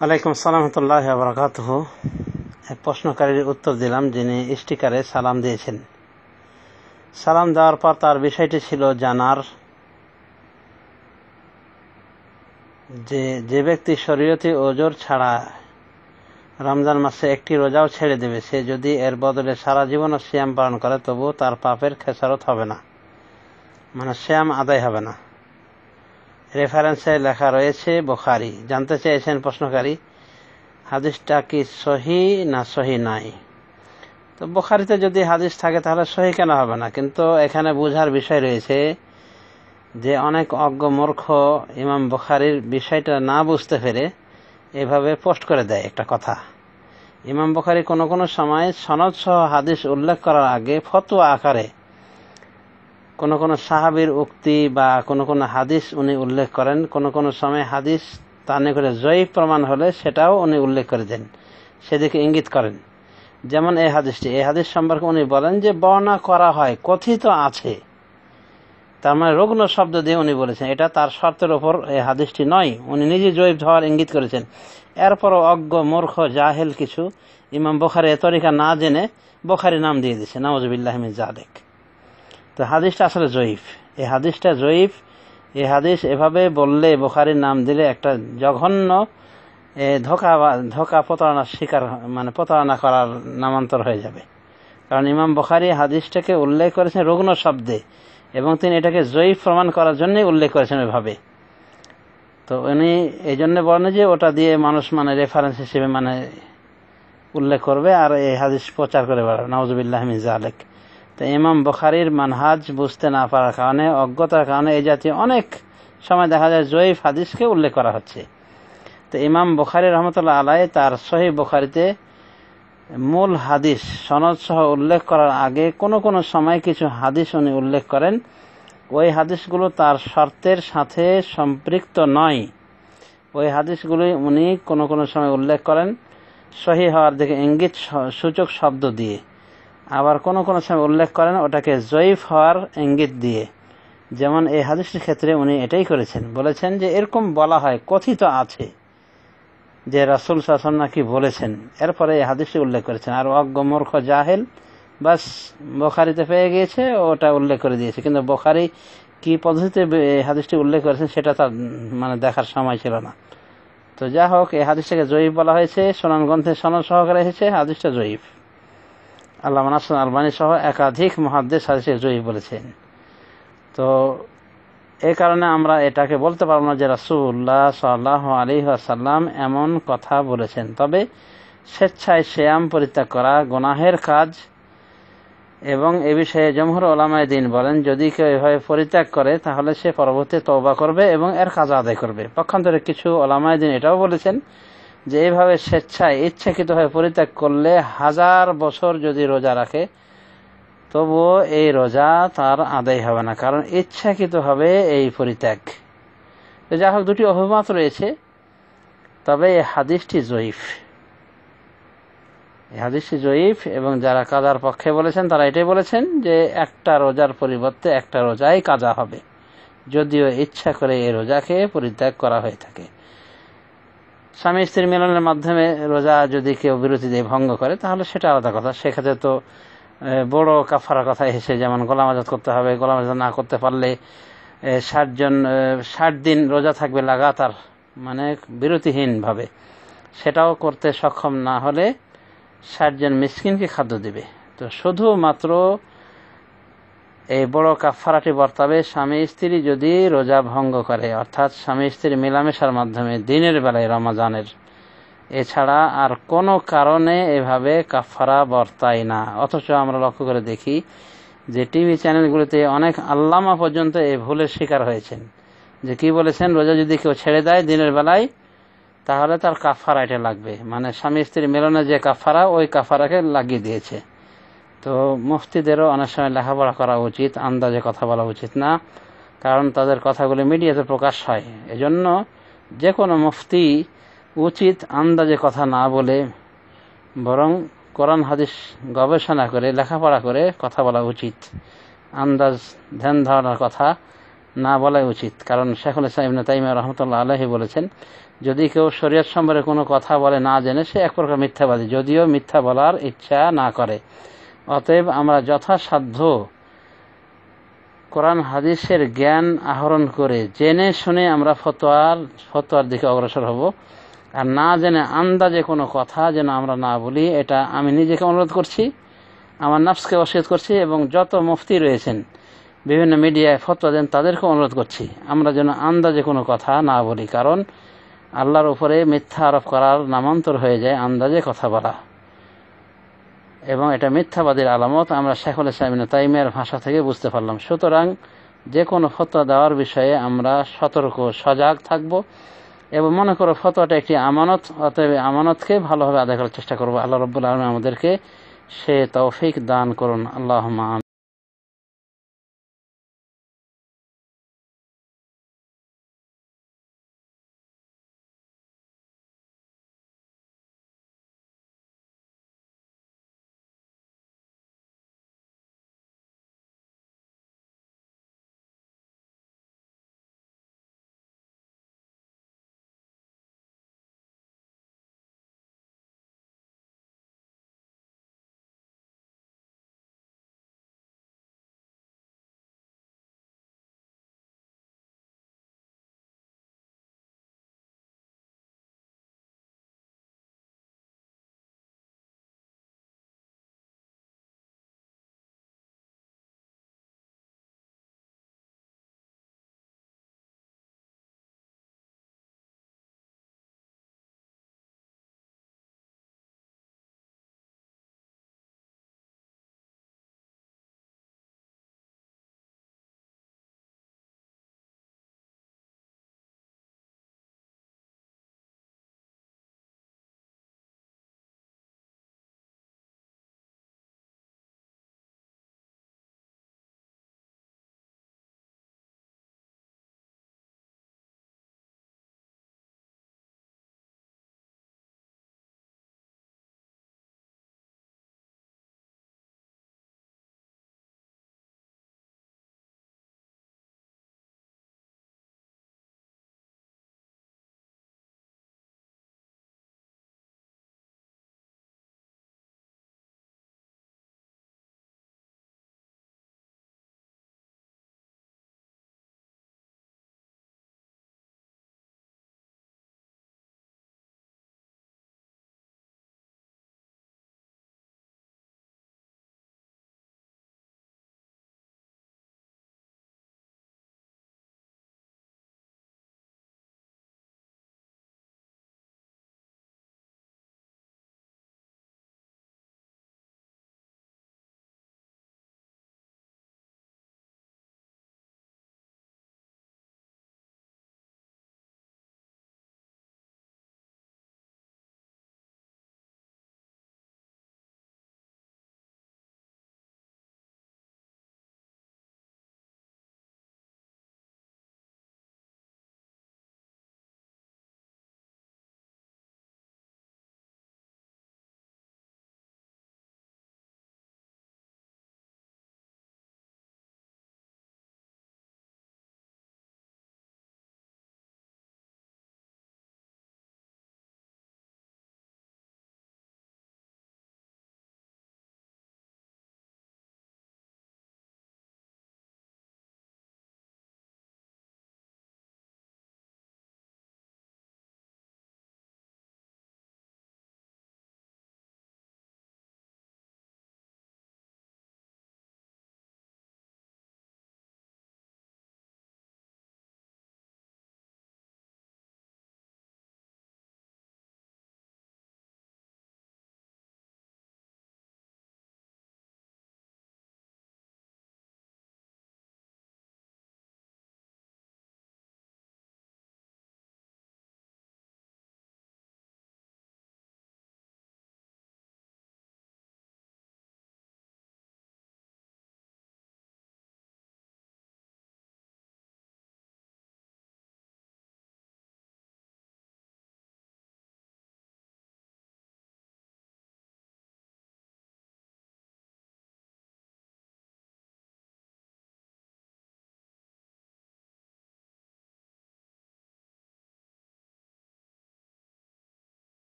আলাইকুম আবরাকাত প্রশ্নকারীর উত্তর দিলাম যিনি স্টিকারে সালাম দিয়েছেন। সালাম দেওয়ার পর তার বিষয়টি ছিল জানার যে যে ব্যক্তি শরীয়তে ওজোর ছাড়া রমজান মাসে একটি রোজাও ছেড়ে দেবে। সে যদি এর বদলে সারা জীবনও শ্যাম পালন করে তবু তার পাপের খেসারত হবে না। মানে শ্যাম আদায় হবে না। রেফারেন্সে লেখা রয়েছে বোখারি। জানতে চেয়েছেন প্রশ্নকারী, হাদিসটা কি সহি না সহি নাই? তো বোখারিতে যদি হাদিস থাকে, তাহলে সহি কেন হবে না? কিন্তু এখানে বোঝার বিষয় রয়েছে যে অনেক অজ্ঞ মূর্খ ইমাম বোখারির বিষয়টা না বুঝতে পেরে এভাবে পোস্ট করে দেয় একটা কথা। ইমাম বোখারি কোনো কোনো সময় সনদ সহ হাদিস উল্লেখ করার আগে ফতোয়া আকারে কোনো কোনো সাহাবির উক্তি বা কোনো কোনো হাদিস উনি উল্লেখ করেন, কোনো কোনো সময় হাদিস তানে করে জয়ী প্রমাণ হলে সেটাও উনি উল্লেখ করে দেন, সেদিকে ইঙ্গিত করেন। যেমন এই হাদিসটি, এই হাদিস সম্পর্কে উনি বলেন যে বর্ণনা করা হয়, কথিত আছে। তার মানে রুগ্ন শব্দ দিয়ে উনি বলেছেন, এটা তার শর্তের ওপর এই হাদিসটি নয়। উনি নিজে জয়ীব হওয়ার ইঙ্গিত করেছেন। এরপরও অজ্ঞ, মূর্খ, জাহেল কিছু ইমাম বোখারি এ তরিকা না জেনে বোখারি নাম দিয়ে দিচ্ছে নওয়াজবিল্লাহমিন জাদেক তো হাদিসটা আসলে জয়ীফ এই হাদিসটা জয়ীফ এই হাদিস এভাবে বললে বোখারির নাম দিলে একটা জঘন্য ধোকা ধোকা প্রতারণার শিকার মানে প্রতারণা করার নামান্তর হয়ে যাবে। কারণ ইমাম বোখারি হাদিসটাকে উল্লেখ করেছেন রুগ্ন শব্দে। এবং তিনি এটাকে জয়ীফ প্রমাণ করার জন্যই উল্লেখ করেছেন ওইভাবে। তো উনি এই জন্য বলেন যে ওটা দিয়ে মানুষ মানে রেফারেন্স হিসেবে মানে উল্লেখ করবে আর এই হাদিস প্রচার করে বেড়াবে। নওয়াজবিল্লাহ মির্জা আলেক তো ইমাম বখারির মানহাজ বুঝতে না পারার কারণে, অজ্ঞতার কারণে এই জাতীয় অনেক সময় দেখা যায় জয়ীফ হাদিসকে উল্লেখ করা হচ্ছে। তো ইমাম বখারি রহমতুল্লাহ আলাই তার সহি বখারিতে মূল হাদিস, সনদ সহ উল্লেখ করার আগে কোনো কোনো সময় কিছু হাদিস উনি উল্লেখ করেন। ওই হাদিসগুলো তার শর্তের সাথে সম্পৃক্ত নয়। ওই হাদিসগুলি উনি কোনো কোনো সময় উল্লেখ করেন। সহি হওয়ার দিকে ইঙ্গিত সূচক শব্দ দিয়ে। আবার কোনো কোনো সময় উল্লেখ করেন, ওটাকে জয়ীফ হওয়ার ইঙ্গিত দিয়ে। যেমন এই হাদিসটির ক্ষেত্রে উনি এটাই করেছেন। বলেছেন যে এরকম বলা হয়, কথিত আছে। যে রাসুল শাসন নাকি বলেছেন। এরপরে এই হাদিসটি উল্লেখ করেছেন। আর অজ্ঞ মূর্খ জাহেল, বাস বোখারিতে পেয়ে গিয়েছে, ওটা উল্লেখ করে দিয়েছে। কিন্তু বোখারি কি পদ্ধতিতে হাদিসটি উল্লেখ করেছেন, সেটা তার মানে দেখার সময় ছিল না। তো যা হোক, এই হাদিসটাকে জয়ীফ বলা হয়েছে। সোনান গ্রন্থে সনদ সহকারে এসেছে, হাদিসটা জয়ীফ। আল্লাহ নাসন আলবানী সহ একাধিক মহাদ্দেশ হাদিসে জয়ীফ বলেছেন। তো এই কারণে আমরা এটাকে বলতে পারব না যে রাসুল্লাহ সাল্লাহ আলী আসাল্লাম এমন কথা বলেছেন। তবে স্বেচ্ছায় শ্যাম পরিত্যাগ করা গুনাহের কাজ এবং এ বিষয়ে জমহুর ওলামায় দিন বলেন, যদি কেউ এভাবে পরিত্যাগ করে, তাহলে সে পরবর্তী তওবা করবে এবং এর কাজ আদায় করবে। পক্ষান্তরে কিছু ওলামায় দিন এটাও বলেছেন যে এইভাবে স্বেচ্ছায় ইচ্ছাকৃতভাবে পরিত্যাগ করলে হাজার বছর যদি রোজা রাখে তবুও এই রোজা তার আদায় হবে না, কারণ ইচ্ছাকৃতভাবে এই পরিত্যাগ। যা হোক, দুটি অভিমত রয়েছে, তবে এই হাদিসটি জয়ীফ। এই হাদিসটি জয়ীফ এবং যারা কাজার পক্ষে বলেছেন, তারা এটাই বলেছেন যে একটা রোজার পরিবর্তে একটা রোজাই কাজা হবে, যদিও ইচ্ছা করে এই রোজাকে পরিত্যাগ করা হয়ে থাকে। স্বামী স্ত্রীর মিলনের মাধ্যমে রোজা যদি কেউ বিরতি দিয়ে ভঙ্গ করে, তাহলে সেটা আলাদা কথা। সেক্ষেত্রে তো বড় কাফারার কথা এসে যেমন গোলাম আজাদ করতে হবে, গোলাম আজাদ না করতে পারলে ষাটজন ষাট দিন রোজা থাকবে লাগাতার মানে বিরতিহীনভাবে। সেটাও করতে সক্ষম না হলে ষাটজন মিসকিনকে খাদ্য দিবে। তো শুধুমাত্র এই বড় কাফারাটি বর্তাবে, স্বামী স্ত্রী যদি রোজা ভঙ্গ করে, অর্থাৎ স্বামী স্ত্রী মেলামেশার মাধ্যমে দিনের বেলায় রমাজানের এছাড়া আর কোনো কারণে এভাবে কাফারা বর্তায় না। অথচ আমরা লক্ষ্য করে দেখি যে টিভি চ্যানেলগুলিতে অনেক আল্লামা পর্যন্ত এই ভুলের শিকার হয়েছেন। যে কি বলেছেন? রোজা যদি কেউ ছেড়ে দেয় দিনের বেলায়, তাহলে তার কাফারা এটা লাগবে। মানে স্বামী স্ত্রীর মিলনে যে কাফারা ওই কাফারাকে লাগিয়ে দিয়েছে। তো মুফতিদেরও অনেক সময় লেখাপড়া করা উচিত, আন্দাজে কথা বলা উচিত না, কারণ তাদের কথাগুলি মিডিয়াতে প্রকাশ হয়। এজন্য যে কোনো মুফতি উচিত আন্দাজে কথা না বলে বরং কোরআন হাদিস গবেষণা করে, লেখাপড়া করে কথা বলা উচিত। আন্দাজ, ধ্যান ধারণার কথা না বলাই উচিত। কারণ শেখুল ইসলাম ইবনে তাইমিয়া রহমতুল্লাহ আলহী বলেছেন, যদি কেউ শরীয়ত সম্পর্কে কোনো কথা বলে না জেনে, সে এক প্রকার মিথ্যাবাদী, যদিও মিথ্যা বলার ইচ্ছা না করে। অতএব আমরা যথাসাধ্য কোরআন হাদিসের জ্ঞান আহরণ করে জেনে শুনে আমরা ফতোয়ার ফতোয়ার দিকে অগ্রসর হব। আর না জেনে আন্দাজে কোনো কথা যেন আমরা না বলি, এটা আমি নিজেকে অনুরোধ করছি, আমার নাফসকে অসিয়ত করছি এবং যত মুফতি রয়েছেন, বিভিন্ন মিডিয়ায় ফতোয়া দেন তাদেরকে অনুরোধ করছি, আমরা যেন আন্দাজে কোনো কথা না বলি, কারণ আল্লাহর উপরে মিথ্যা আরোপ করার নামান্তর হয়ে যায় আন্দাজে কথা বলা। এবং এটা মিথ্যাবাদীর আলামত, আমরা শেখুল ইসলাম তাইমের ভাষা থেকে বুঝতে পারলাম। সুতরাং যে কোনো ফতোয়া দেওয়ার বিষয়ে আমরা সতর্ক, সজাগ থাকব। এবং মনে করো ফতোয়াটা একটি আমানত, অতএব আমানতকে ভালোভাবে আদায় করার চেষ্টা করব। আল্লাহ রব্বুল আলম আমাদেরকে সে তৌফিক দান করুন। আল্লাহ